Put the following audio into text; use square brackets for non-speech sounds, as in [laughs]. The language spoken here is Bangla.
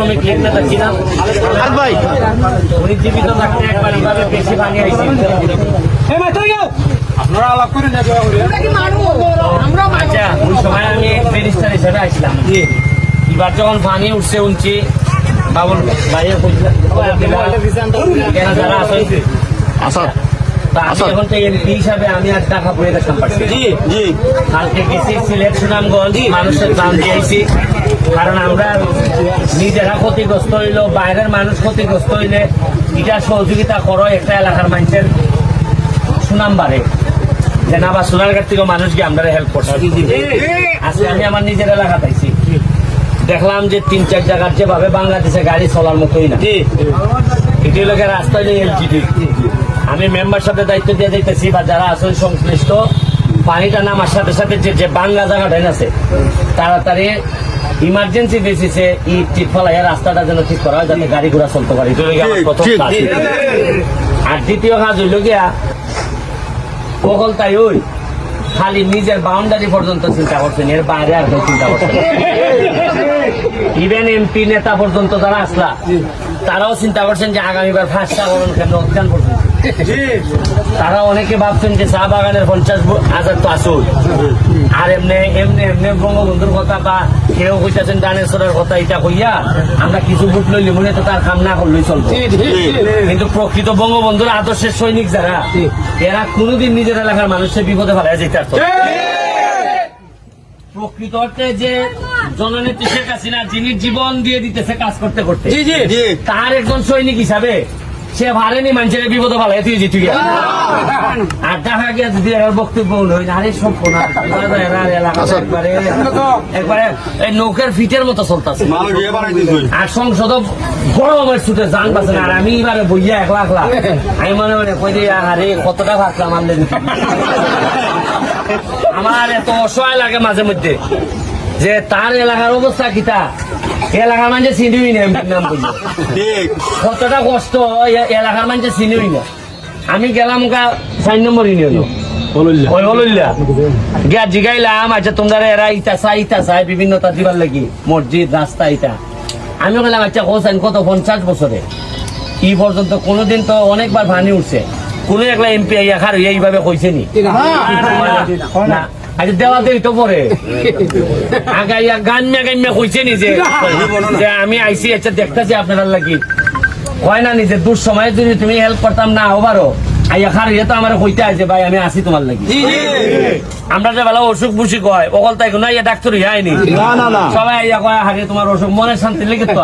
শ্রমিক লীগ নেতা আর ভাই। উনি জীবিত থাকতে একবার এইভাবে বেশি আচ্ছা ওই সময় আমি ব্যারিস্টার হিসেবে আসলাম এবার যখন পানি উঠছে উঠছি বাবুল কেন যারা আসাদ তা আমি এখন তো এমপি হিসাবে আমি আর টাকা পড়ে দেখতাম পারছি জি জি। কালকে গেছি সিলেট সুনামগঞ্জ মানুষের দাম দিয়েছি। কারণ আমরা নিজেরা ক্ষতিগ্রস্ত হইল বাইরের মানুষ ক্ষতিগ্রস্ত হইলে এটা সহযোগিতা করো একটা এলাকার মানুষের সুনাম বাড়ে যে না বা সোনারঘাট থেকে মানুষকে আমরা হেল্প করছি আজকে আমি আমার নিজের এলাকা পাইছি। দেখলাম যে তিন চার জায়গার যেভাবে বাংলাদেশে গাড়ি চলার মতোই না। এটি গিয়ে রাস্তায় এলজিডি আমি মেম্বার সাথে দায়িত্ব দিয়ে দিতেছি বা যারা আসলে সংশ্লিষ্ট পানিটা নামার সাথে সাথে যে যে বাংলা জায়গাটা আছে তাড়াতাড়ি ইমার্জেন্সি বেসিসে ই ঠিক ফলাইয়া রাস্তাটা যেন ঠিক করা হয় যাতে গাড়ি ঘোড়া চলতে পারে। আর দ্বিতীয় কাজ হইল গিয়া সকল তাই ওই খালি নিজের বাউন্ডারি পর্যন্ত চিন্তা করছেন এর বাইরে আর কেউ চিন্তা করছেন ইভেন এমপি [laughs] নেতা পর্যন্ত যারা আসলা তারাও চিন্তা করছেন যে আগামীবার ফার্স্ট আবরণ কেন উদ্যান পর্যন্ত তারা অনেকে ভাবছেন যে চা বাগানের পঞ্চাশ হাজার তো আসুন আর এমনি এমনি এমনি বঙ্গবন্ধুর কথা বা কেউ কইতাছেন দানেশ্বরের কথা এটা কইয়া আমরা কিছু বুট লইলি মনে তো তার কাম না করলেই চলবে। কিন্তু প্রকৃত বঙ্গবন্ধুর আদর্শের সৈনিক যারা এরা কোনোদিন নিজের এলাকার মানুষের বিপদে ফেলা যেতে প্রকৃত অর্থে যে জননেত্রী শেখ হাসিনা যিনি জীবন দিয়ে দিতেছে কাজ করতে করতে। জি তার একজন সৈনিক হিসাবে সে ভারেনি মানুষের বিপদ ফেলাই তুই জিতু গিয়া আর দেখা গিয়া যদি বক্তব্য আরে সব কোনা একবারে একবারে এই নৌকার ফিটের মতো চলতেছে। আর সংসদ বড় আমার ছুটে যান পাচ্ছে না। আর আমি এবারে বইয়া একলা একলা। আমি মনে মনে কই দিয়ে আরে কতটা ভাবলাম আনলে আমার এত অসহায় লাগে মাঝে মধ্যে। যে তার এলাকার অবস্থা কিতা এলাকার মানুষের চিনিই না নাম বলল কতটা কষ্ট এ- এলাকার মানুষের চিনিই না আমি গেলাম গা চার নম্বর ইউনিয়ন গিয়া জিগাইলাম আচ্ছা তোমরা এরা ইটা চাই ইটা চাই বিভিন্ন তা দিবার লাগি মসজিদ রাস্তা ইটা আমি বললাম আচ্ছা হোসেন কত পঞ্চাশ বছরে ই পর্যন্ত কোনোদিন তো অনেকবার ভানি উঠছে কোন একলা এমপি আইয়াখার এইভাবে কইছে নি না আচ্ছা দেওয়াতে তো পরে। আগাইয়া গান্যা গান্যা কইছে নি। যে আমি আইসি আচ্ছা দেখতেছি আপনার লাগি। হয় না নিজে দূর সময়ে যদি তুমি হেল্প করতাম না হবারও আইয়া খার ইয়ে তো আমার কইতে আছে ভাই আমি আসি তোমার লাগি। আমরা যে বেলা অসুখ বুসুখ হয় অকল তাই ডাক্তার না। সবাই আইয়া কয় হারে তোমার অসুখ মনের শান্তি লেগে তো